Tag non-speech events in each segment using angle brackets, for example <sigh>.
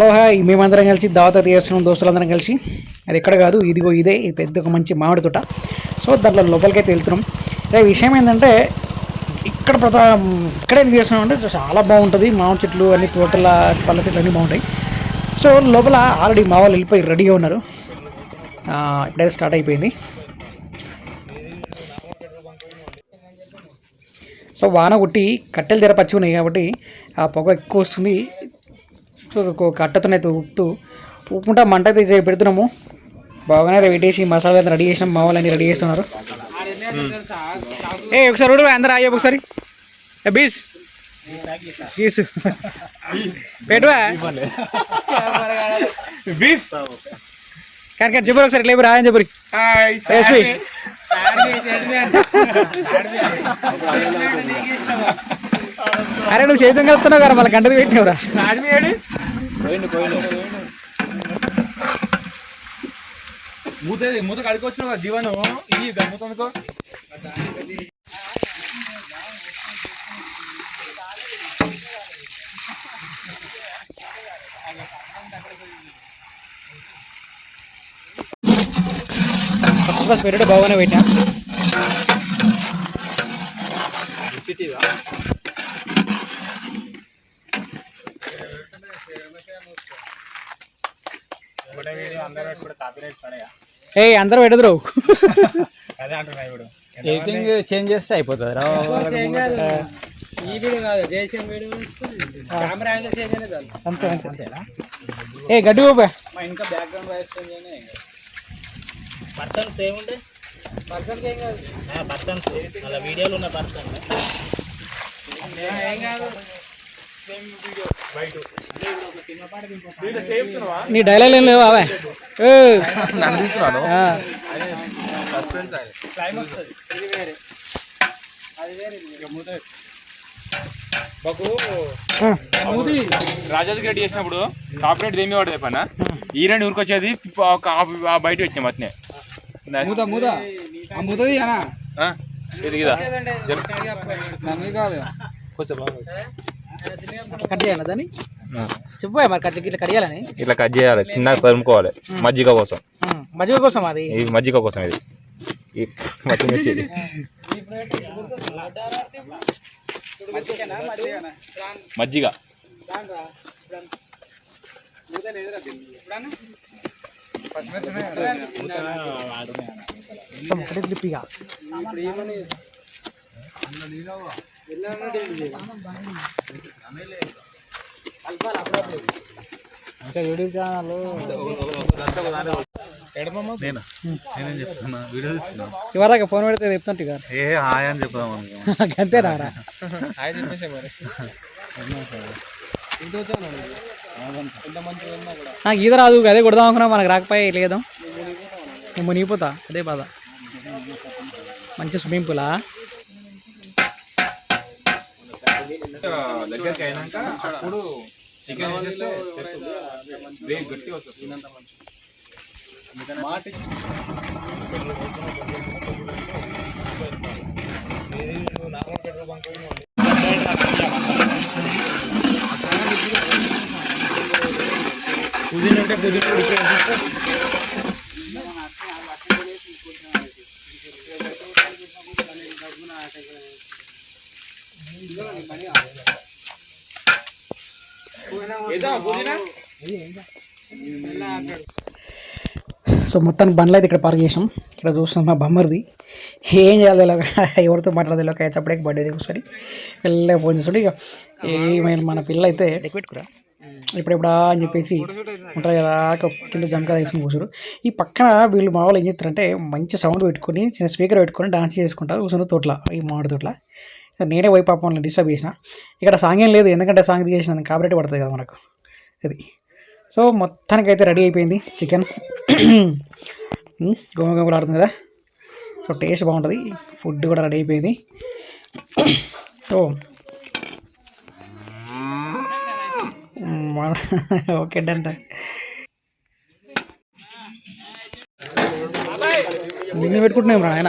Hello hi. మేమందరం కలిసి దావత చేస్తున్నాం దోస్తులందరం కలిసి అది ఎక్కడ కాదు ఇదిగో ఇదే ఇది పెద్ద ఒక మంచి మామిడి తోట. సో దాంట్లో లోపలికైతే వెళ్తున్నాం. అదే విషయం ఏంటంటే ఇక్కడ ప్రతా ఇక్కడే ఎందుకు చేస్తున్నాం అంటే చాలా బాగుంటుంది. మామిడి చెట్లు అన్ని తోటల పళ్ళ చెట్లు అన్నీ బాగుంటాయి. సో లోపల ఆల్రెడీ మా వాళ్ళు వెళ్ళిపోయి రెడీగా ఉన్నారు. ఇప్పుడైతే స్టార్ట్ అయిపోయింది. సో వాన కొట్టి కట్టెలు జర పచ్చి ఉన్నాయి కాబట్టి ఆ పొగ ఎక్కువ వస్తుంది. కట్టతోనైతే ఊపుతూ ఊపుకుంటా మంట అయితే పెడుతున్నాము బాగానే పెట్టేసి మసాలా అయితే రెడీ చేసినాం మా వాళ్ళని రెడీ చేస్తున్నారు ఏ ఒకసారి చూడు అందరు అయ్యే ఒకసారి బీస్ గీసు పెట్టువా కానీ కానీ చెప్పరు ఒకసారి లేబర్ రాయని చెప్పరు ఎస్పీ అరే నువ్వు చేతం కలుపుతున్నావు కదా మళ్ళీ గంటది పెట్టినవురా మూత మూత కడుకొచ్చిన జీవనం. ఈ గమ్ముతో అనుకో ఫస్ట్ క్లాస్ పెరడు బాగానే పెట్టా ఏ అందరూ పెడదురు అదే అంటున్నా ఇప్పుడు. ఎడిటింగ్ చేంజ్ చేస్తే అయిపోతుంది రా. ఈ వీడియో కాదు Jayashyam video camera angle change అయినా చాలు. అంతే అంతే. ఏ గడ్డి ఊపా. మా ఇంకా బ్యాక్గ్రౌండ్ వాయిస్ చేంజ్ అయినా పర్సన్స్ పర్సన్కి ఏం కాదు. పర్సన్స్ అలా వీడియోలు ఉన్న పర్సన్ ఏం కాదు. నీ డైలాగ్ ఏం లేవు అవే రాజాజీ రెడ్డి చేసినప్పుడు కాపరేట్ దేమి వాడు చెప్పన్నా? ఈ రెండు ఊరికొచ్చేది బయట వచ్చినాం అట్నే. మూత మూత. ఆ మూతది అనా ఆ? ఇది ఇదా నన్ను కాదు. కొంచెం అట్లా కట్ చేయాలి దాన్ని? చెప్పు మరి కట్ ఇట్లా కట్ చేయాలని? ఇట్లా కట్ చేయాలి చిన్నగా తరుముకోవాలి మజ్జిగ కోసం. మజ్జిగ కోసం అది? ఇది మజ్జిగ కోసం ఇది. పచ్చిమిర్చి ఇది మజ్జిగ ఒకటే క్లిప్ ఇక ఇంకా యూట్యూబ్ ఛానల్ నేను? నేనేం చెప్తున్నా? వీడియో తీస్తున్నా? ఇవరాక ఫోన్ పెడితే చెప్తుంటే గారు ఏ హాయ్ అని చెప్దాం అనుకున్నా. <laughs> అంతేనా రా హాయ్ చెప్పేసే మరి. నాకు ఈత రాదు అదే కొడదాం అనుకున్నా మనకు రాకపోయా లేదాం నేను మునిగిపోతా అదే బాధ. మంచి స్విమ్మింగ్ పూలా దగ్గరికి అయినాక అప్పుడు చికెన్ వేసేస్తే గ్రేవీ గట్టి వస్తుంది మాట పుదీనా అంటే పుదీనా సో మొత్తానికి బండ్లు అయితే ఇక్కడ పార్క్ చేసాం ఇక్కడ చూస్తున్నాం మా బొమ్మరిది. ఏం చేయాలి ఇలా <laughs> ఎవరితో మాట్లాడదు ఇలా చప్పటికి బర్త్డేది ఒకసారి వెళ్ళే ఫోన్ చేస్తుంటే ఇక ఏమైనా మన పిల్ల అయితే పెట్టుకురా ఇప్పుడు ఇప్పుడు అని చెప్పేసి ఉంటుంది కదా కింద జంకా తీసుకుని కూర్చురు ఈ పక్కన వీళ్ళు మా వాళ్ళు ఏం చేస్తారంటే మంచి సౌండ్ పెట్టుకొని చిన్న స్పీకర్ పెట్టుకొని డాన్స్ చేసుకుంటారు. కూర్చుని తోటల ఈ మామిడి తోటల. నేనే పోయి పాపం డిస్టర్బ్ చేసిన. ఇక్కడ సాంగ్ ఏం లేదు ఎందుకంటే సాంగ్ తీసేసిన కాబట్టి పడుతుంది కదా మనకు. అది. సో మొత్తానికి అయితే రెడీ అయిపోయింది చికెన్. <clears throat> గోమ గోమలు ఆడుతుంది కదా. సో టేస్ట్ బాగుంటుంది. ఫుడ్ కూడా రెడీ అయిపోయింది. <clears throat> సో <laughs> ఓకే డన్ నిన్ను పెట్టుకుంటున్నాం రా ఆయన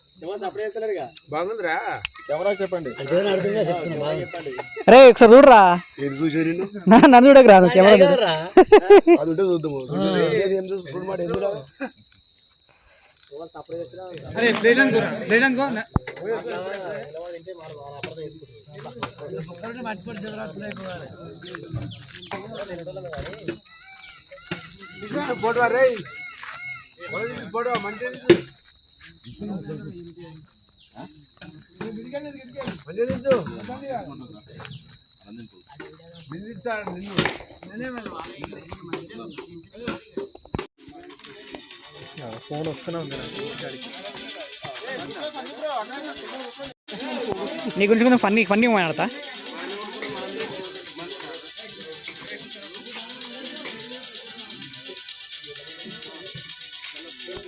అరే ఒకసారి చూడరా? నా- నన్ను చూడకరా నువ్వు కెమెరా. అరే ప్లేట్ ఫోన్ ప్లేట్ ఉంది నీ గురించి కొంచెం ఫన్నీ ఫన్నీ మాట్లాడతా